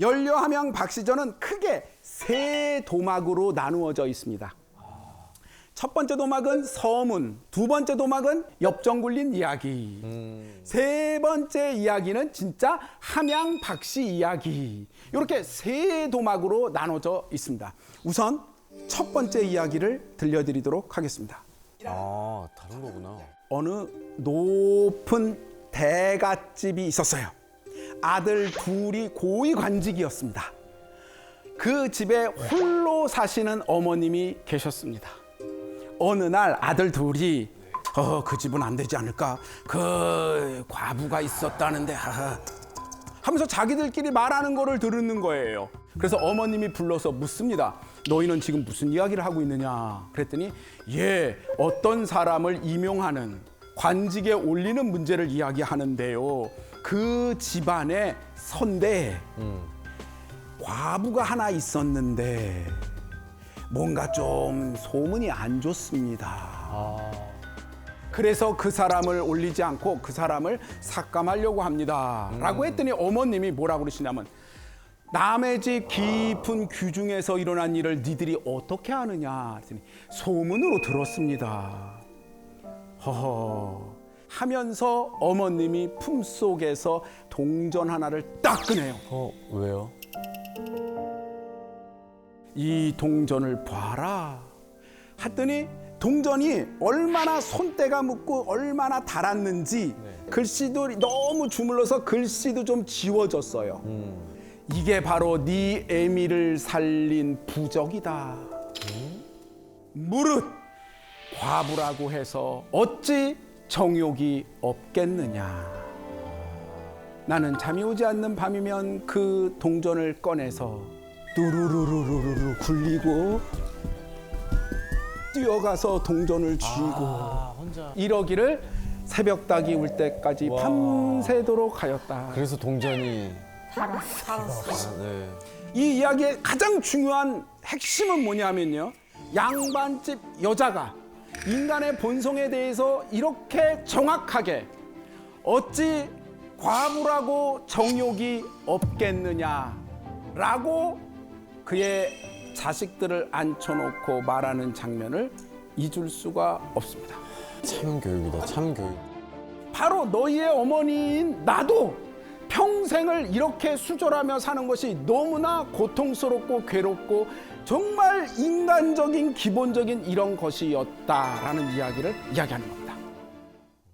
연료함양 박시전은 크게 세 도막으로 나누어져 있습니다. 첫 번째 도막은 서문, 두 번째 도막은 엽정 굴린 이야기, 세 번째 이야기는 진짜 함양 박씨 이야기. 이렇게 세 도막으로 나눠져 있습니다. 우선 첫 번째 이야기를 들려드리도록 하겠습니다. 아 다른 거구나. 어느 높은 대갓집이 있었어요. 아들 둘이 고위 관직이었습니다. 그 집에 홀로 사시는 어머님이 계셨습니다. 어느 날 아들 둘이 어, 그 집은 안 되지 않을까? 그 과부가 있었다는데 하하. 하면서 자기들끼리 말하는 거를 들은 거예요. 그래서 어머님이 불러서 묻습니다. 너희는 지금 무슨 이야기를 하고 있느냐? 그랬더니 예, 어떤 사람을 임용하는 관직에 올리는 문제를 이야기하는데요. 그 집안에 선대에 과부가 하나 있었는데 뭔가 좀 소문이 안 좋습니다. 그래서 그 사람을 올리지 않고 그 사람을 삭감하려고 합니다. 라고 했더니 어머님이 뭐라고 그러시냐면 남의 집 깊은 규중에서 일어난 일을 니들이 어떻게 아느냐 했더니 소문으로 들었습니다. 허허 하면서 어머님이 품속에서 동전 하나를 딱 꺼내요. 어 왜요? 이 동전을 봐라. 했더니 동전이 얼마나 손때가 묻고 얼마나 달았는지 글씨도 너무 주물러서 글씨도 좀 지워졌어요. 이게 바로 네 애미를 살린 부적이다. 무릇 과부라고 해서 어찌 정욕이 없겠느냐. 나는 잠이 오지 않는 밤이면 그 동전을 꺼내서 뚜루루루루루 굴리고 뛰어가서 동전을 쥐고 아 혼자. 이러기를 새벽 닭이 울 때까지 와. 밤새도록 하였다. 그래서 동전이 살았어. 네. 이 이야기의 가장 중요한 핵심은 뭐냐면요. 양반집 여자가 인간의 본성에 대해서 이렇게 정확하게 어찌 과부라고 정욕이 없겠느냐라고 그의 자식들을 앉혀놓고 말하는 장면을 잊을 수가 없습니다. 참 교육이다. 참 교육. 바로 너희의 어머니인 나도 평생을 이렇게 수절하며 사는 것이 너무나 고통스럽고 괴롭고 정말 인간적인 기본적인 이런 것이었다라는 이야기를 이야기하는 겁니다.